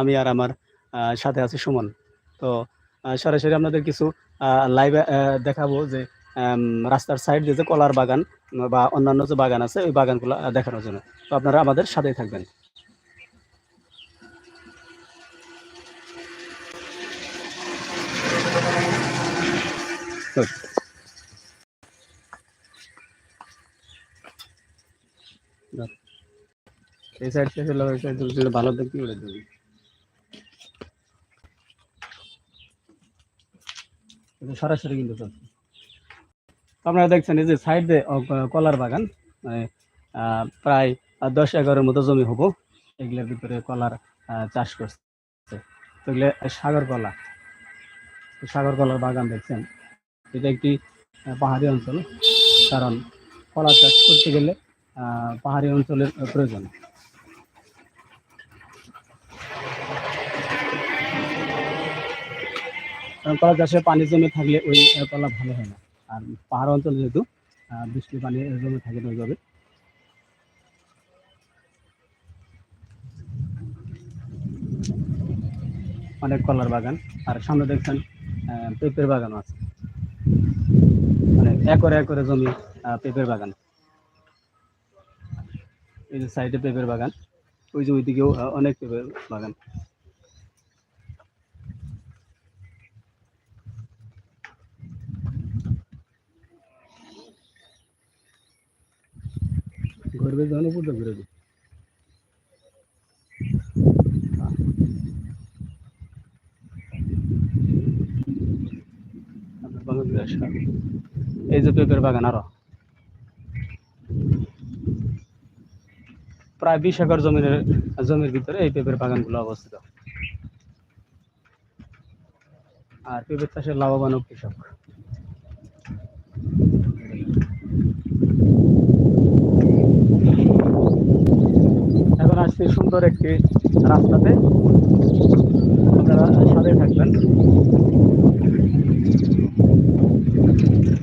আমি আর আমার সাথে আছে সুমন। তো সরাসরি আপনাদের কিছু লাইভে দেখাবো যে রাস্তার সাইড দিয়ে যে কলার বাগান বা অন্যান্য যে বাগান আছে, ওই বাগানগুলো দেখানোর জন্য। তো আপনারা আমাদের সাথেই থাকবেন। এই সাইড থেকে ভালো দেখতে দেবে সরাসরি কিন্তু চলছে। আপনারা দেখছেন এই যে সাইড কলার বাগান মানে প্রায় দশ এগারোর মতো জমি হব। এগুলোর ভিতরে কলার চাষ করছে। তো এগুলো সাগর কলা। সাগর কলার বাগান দেখছেন, এটা একটি পাহাড়ি অঞ্চল। কারণ কলা চাষ করতে গেলে পাহাড়ি অঞ্চলের প্রয়োজন। কারণ কলা চাষে পানি জমে থাকলে ওই কলা ভালো হয় না। আর পাহাড় অঞ্চল যেহেতু বৃষ্টি পানি জমে থাকে না ওইভাবে। অনেক কলার বাগান, আর সামনে দেখছেন পেঁপের বাগানও আছে। মানে একরে একরে জমি পেঁপের বাগান। এই যে সাইডে পেঁপের বাগান, ওই যে ওইদিকেও অনেক পেঁপের বাগান। যখন উপর ঘুরে দিই এই যে পেঁপের বাগান আরও। প্রায় বিশ একর জমির জমির ভিতরে এই পেঁপের বাগানগুলো অবস্থিত। আর পেঁপের চাষে লাভবানও কৃষক। আসছি সুন্দর একটি রাস্তাতে। আপনারা সাথে থাকবেন।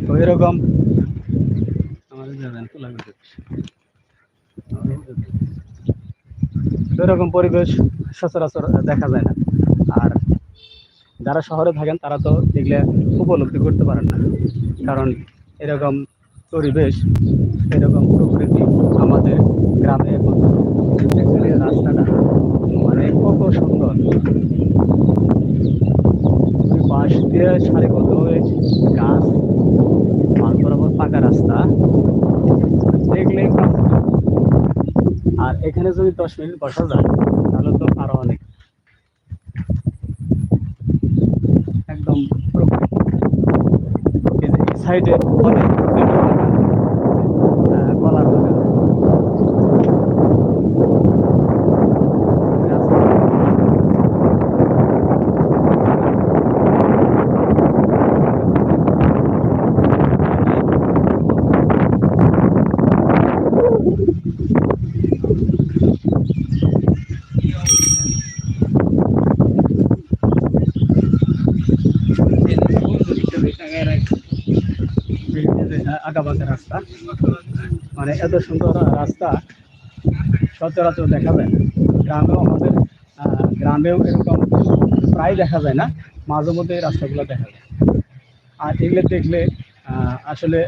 তো এরকম আমাদের এরকম পরিবেশ সচরাচর দেখা যায় না। আর যারা শহরে থাকেন, তারা তো এগুলো উপলব্ধি করতে পারেন না। কারণ এরকম পরিবেশ, এরকম প্রকৃতি আমাদের গ্রামে এখন রাস্তাটা মানে কত সুন্দর। পাশ দিয়ে সারিবদ্ধ হয়ে গাছ মাঝ বরাবর পাকা রাস্তা। দেখলে একদম আর এখানে যদি দশ মিনিট বসা যায়, তাহলে তো আরও অনেক। একদম সাইডে অনেক আহ, কলার বাগান আঁকা বাঁকা রাস্তা মানে এত সুন্দর রাস্তা সচরাচর দেখা যায় না। গ্রামেও আমাদের গ্রামেও এরকম প্রায় দেখা যায় না, মাঝে মধ্যে এই রাস্তাগুলো দেখা যায় আর এগুলো দেখলে আসলে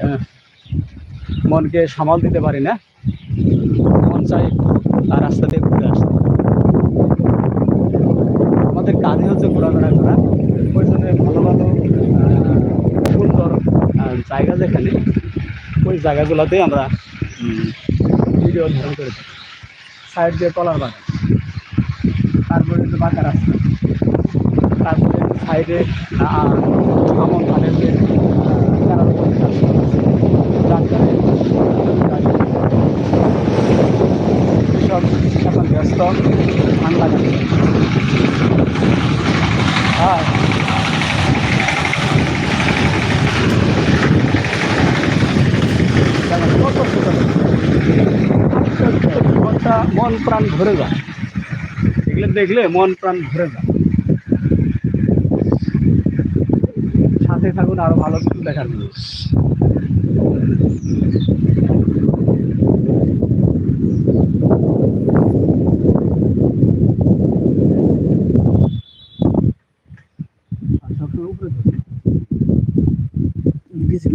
মনকে সামাল দিতে পারি না। মন চাই তার রাস্তা দিয়ে ঘুরে আসতে। আমাদের কাজে হচ্ছে ঘোরাফেরা করা। ওই জন্য ভালো ভালো সুন্দর জায়গা যেখানে, ওই জায়গাগুলোতেই আমরা ভিডিও ধারণ করে থাকি। সাইড দিয়ে কলার বাগান তারপরে যে বাঁকা রাস্তা। তারপরে সাইডে আমন ধানের যে আহ, চারা রোপণের রাস্তা আছে, ট্রাক্টরে গাড়ি। এখন ব্যস্ত কত সুন্দর। মনটা, মন প্রাণ ভরে যায়। এগুলো দেখলে মন প্রাণ ভরে যায়। সাথে থাকুন, আরও ভালো কিছু দেখার জন্য।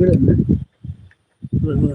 বেশি করে না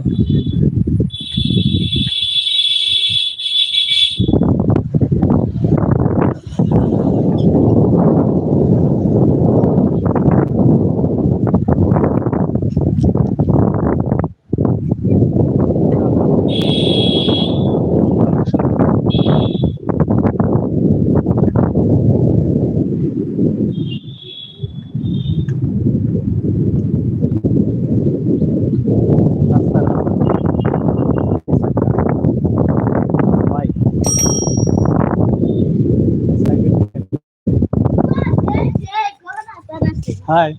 Hi.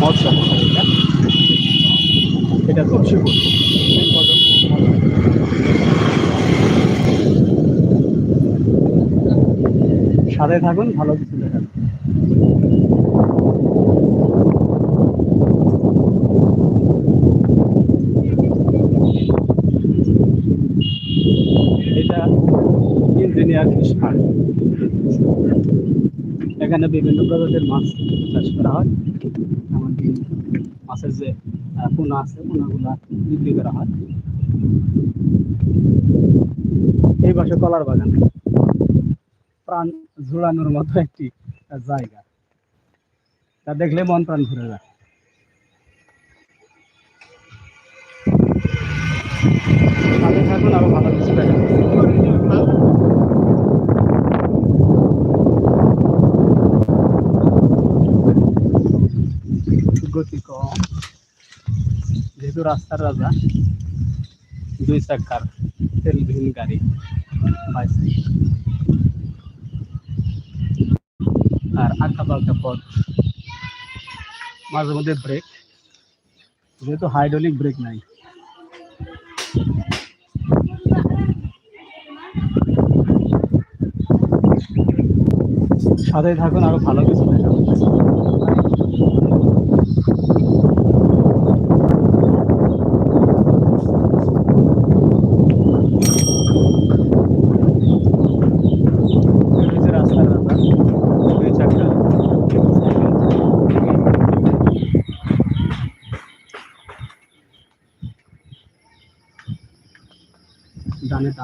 মৎস্য এটা তুলসীপুর সাথে থাকুন ভালো কিছু দেখান এটা ইঞ্জিনিয়ার ফিশ ফার্ম এখানে বিভিন্ন প্রজাতির মাছ চাষ করা হয়। এমনকি মাছের যে পোনা আছে, পোনাগুলা বিক্রি করা হয়। এই পাশে কলার বাগান। প্রাণ ঝুলানোর মতো একটি জায়গা। তা দেখলে মন প্রাণ ঘুরে যায়। থাকুন আরও ভালো কিছু দেখা গতি কম যেহেতু রাস্তার রাজা, দুই চাকার তেলবিহীন গাড়ি বাইসাইকেল আর আঁকা বাঁকা পথ, মাঝে মধ্যে ব্রেক, যেহেতু হাইড্রোলিক ব্রেক নাই। সাথে থাকুন, আরও ভালো কিছু দেখাবো।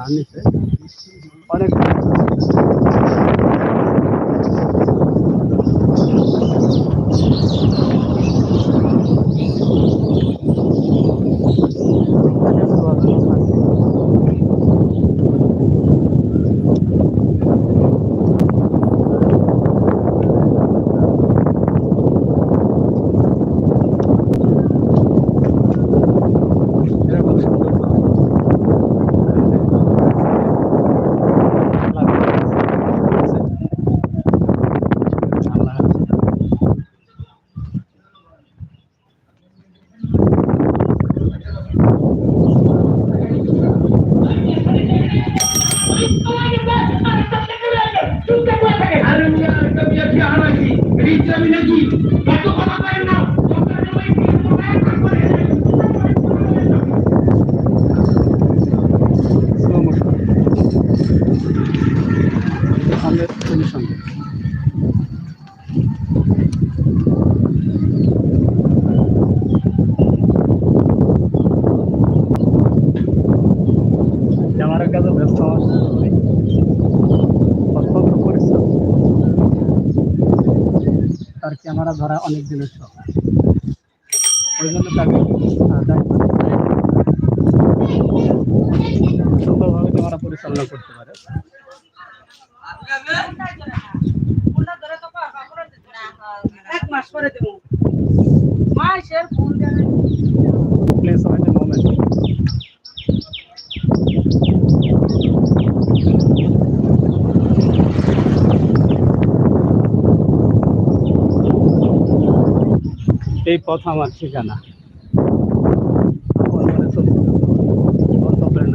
ডানে ডান নেই অত্যন্ত পরিশ্রম তার ক্যামেরা ধরা অনেক দিনের শখ ওই জন্য তাকে এই পথ আমার ঠিকানা। গন্তব্যের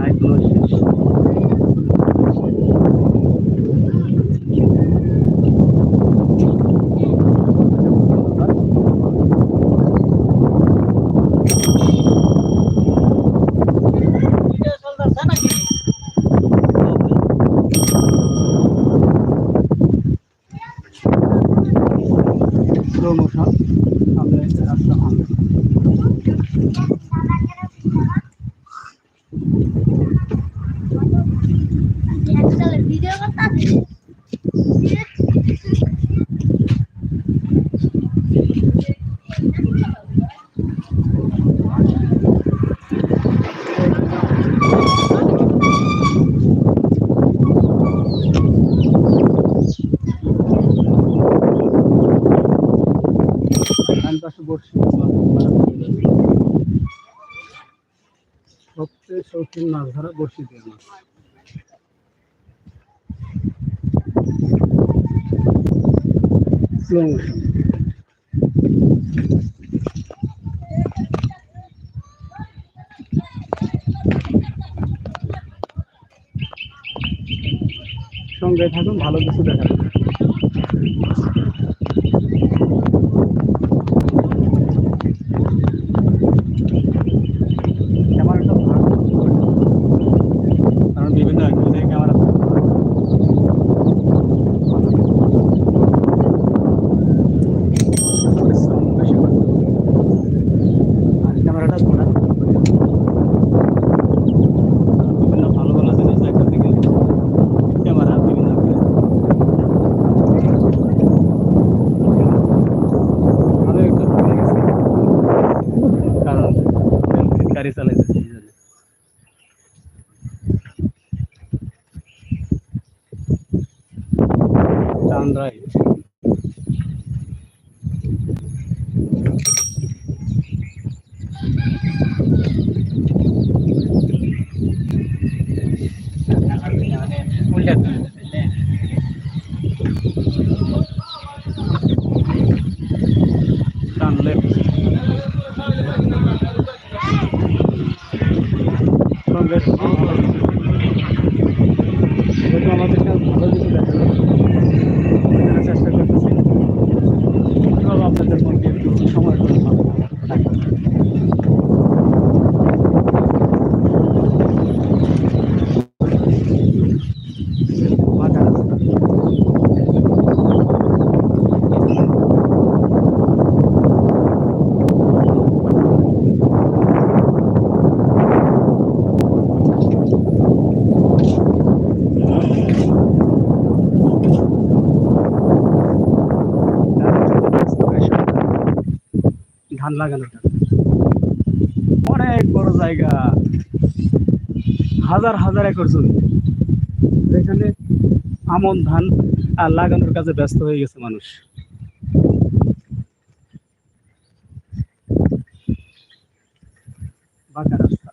这辆是啊 সবচেয়ে শৌখিন মাছ ধরা বসি দিয়ে মাছ। সঙ্গে থাকুন ভালো কিছু দেখা right লাগানোটা অনেক বড় জায়গা। হাজার হাজার একর জমি। যেখানে আমন ধান আর লাগানোর কাজে ব্যস্ত হয়ে গেছে মানুষ। বাঁকা রাস্তা।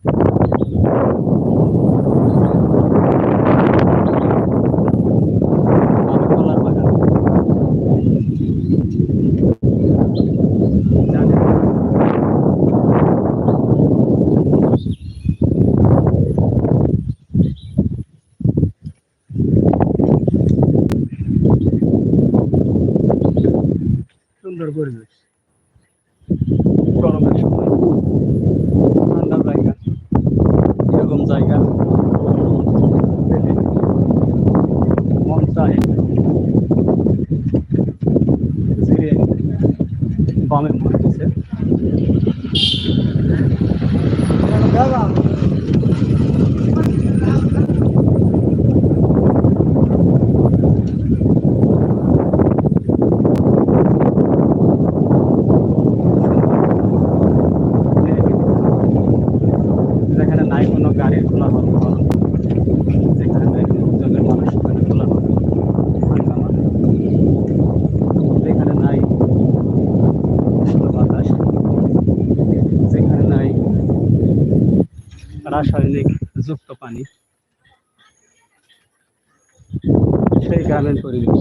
চ্যালেঞ্জ করে দিল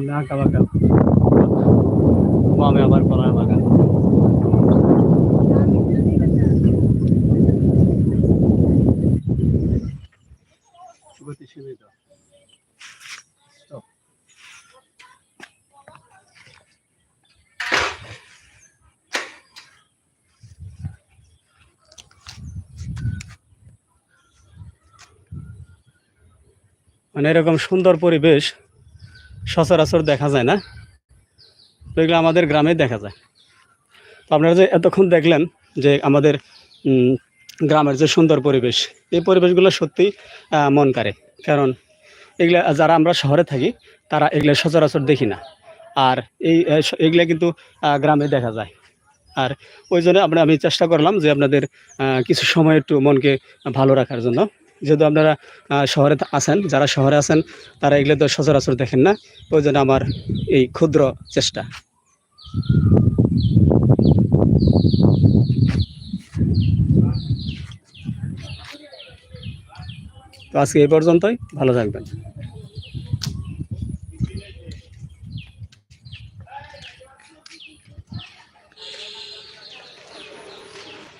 সামনে আঁকা বাঁকা বামে আবার কলার বাগান গতিশীল মানে এরকম সুন্দর পরিবেশ সচরাচর দেখা যায় না। এগুলো আমাদের গ্রামে দেখা যায়। তো আপনারা যে এতক্ষণ দেখলেন যে আমাদের গ্রামের যে সুন্দর পরিবেশ, এই পরিবেশগুলো সত্যি মন কাড়ে। কারণ এগুলা, যারা আমরা শহরে থাকি, তারা এগুলো সচরাচর দেখি না। আর এই এগুলা কিন্তু গ্রামে দেখা যায়। আর ওই জন্য আমরা, আমি চেষ্টা করলাম যে আপনাদের কিছু সময় একটু মনকে ভালো রাখার জন্য। যেহেতু আপনারা শহরে আছেন, যারা শহরে আছেন, তারা এগুলো তো সচরাচর দেখেন না। ওই জন্য আমার এই ক্ষুদ্র চেষ্টা। তো আজকে এই পর্যন্তই। ভালো থাকবেন।